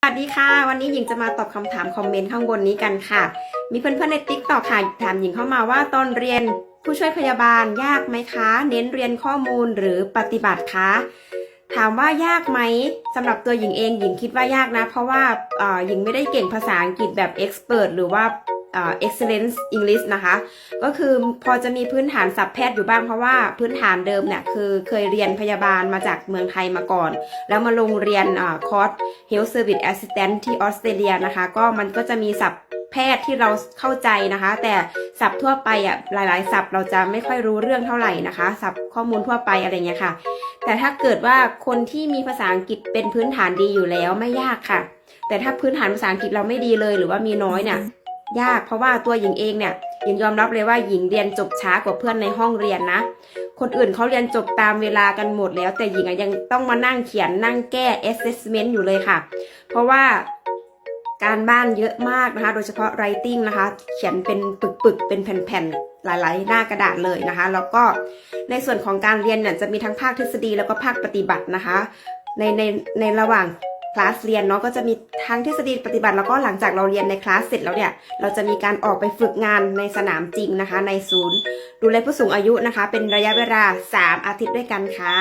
สวัสดีค่ะ วันนี้หญิงจะมาตอบคำถามคอมเมนต์ข้างบนนี้กันค่ะ มีเพื่อนๆในติ๊กต็อกค่ะถามหญิงเข้ามาว่าตอนเรียนผู้ช่วยพยาบาลยากไหมคะ เน้นเรียนข้อมูลหรือปฏิบัติคะถามว่ายากไหมสำหรับตัวหญิงเองหญิงคิดว่ายากนะ เพราะว่าหญิงไม่ได้เก่งภาษาอังกฤษแบบเอ็กซ์เพรสหรือว่า excellence English นะคะ ก็คือพอจะมีพื้นฐานศัพท์แพทย์อยู่บ้างเพราะว่าพื้นฐานเดิมเนี่ยคือเคยเรียนพยาบาลมาจากเมืองไทยมาก่อน แล้วมาลงเรียนอคอร์ส Health Service Assistant ที่ออสเตรเลียนะคะ ก็มันก็จะมีศัพท์แพทย์ที่เราเข้าใจนะคะ แต่ศัพท์ทั่วไปอะหลาย ๆ ศัพท์เราจะไม่ค่อยรู้เรื่องเท่าไหร่นะคะศัพท์ข้อมูลทั่วไปอะไรเงี้ยค่ะ แต่ถ้าเกิดว่าคนที่มีภาษาอังกฤษเป็นพื้นฐานดีอยู่แล้วไม่ยากค่ะ แต่ถ้าพื้นฐานภาษาอังกฤษเราไม่ดีเลยหรือว่ามีน้อยเนี่ย ยากเพราะว่าตัวหญิงเองเนี่ยหญิงยอมรับเลยว่าหญิงเรียนจบช้ากว่าเพื่อนในห้องเรียนนะ คนอื่นเขาเรียนจบตามเวลากันหมดแล้ว แต่หญิงยังต้องมานั่งเขียนนั่งแก้ assessment อยู่เลยค่ะ เพราะว่าการบ้านเยอะมากนะคะ โดยเฉพาะ writing นะคะ เขียนเป็นปึกๆ เป็นแผ่นๆ หลายๆ หน้ากระดาษเลยนะคะ แล้วก็ในส่วนของการเรียนเนี่ยจะมีทั้งภาคทฤษฎีแล้วก็ภาคปฏิบัตินะคะ ในในในระหว่าง คลาสเรียนเนาะก็จะมีทั้งทฤษฎีปฏิบัติแล้วก็หลังจากเราเรียนในคลาสเสร็จแล้วเนี่ย เราจะมีการออกไปฝึกงานในสนามจริงนะคะ ในศูนย์ ดูแลผู้สูงอายุนะคะ เป็นระยะเวลา 3 อาทิตย์ด้วยกันค่ะ